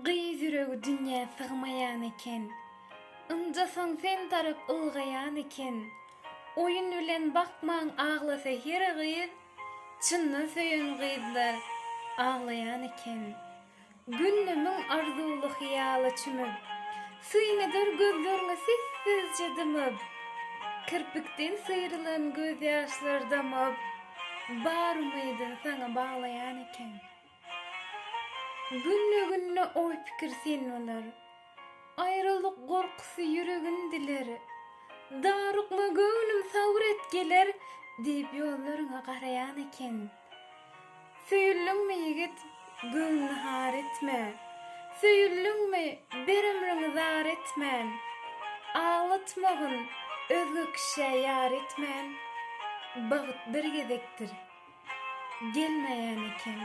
Gyz ýüregi dünýä sygmaýan eken. Ynja soň sen tarap ılgaýan eken. Oyun bilen bakmaň aglasa her gyz, çynna söýen gyzlar aglaýan eken. Günnümiň arzuly hyýaly çümüp, syýnadyr gözlerine sessizce dymyp, kirpikden syýrylan göz ýaşlar damyp, bar umydyny saňa baglaýan eken. Günne günne oy pikir sen olar. Ayrılık korkusy yüregin diler. Darukma göwnüm savret geler diýip ýollaryňa garaýan eken. Söýülüňmi ýigit, göwnü har etme. Söýülüňmi, beremriňi zar etmän. Ağlatmagyn, özgü kişe ýar etmän. Bagyt bir gezekdir. Gelmeýän eken.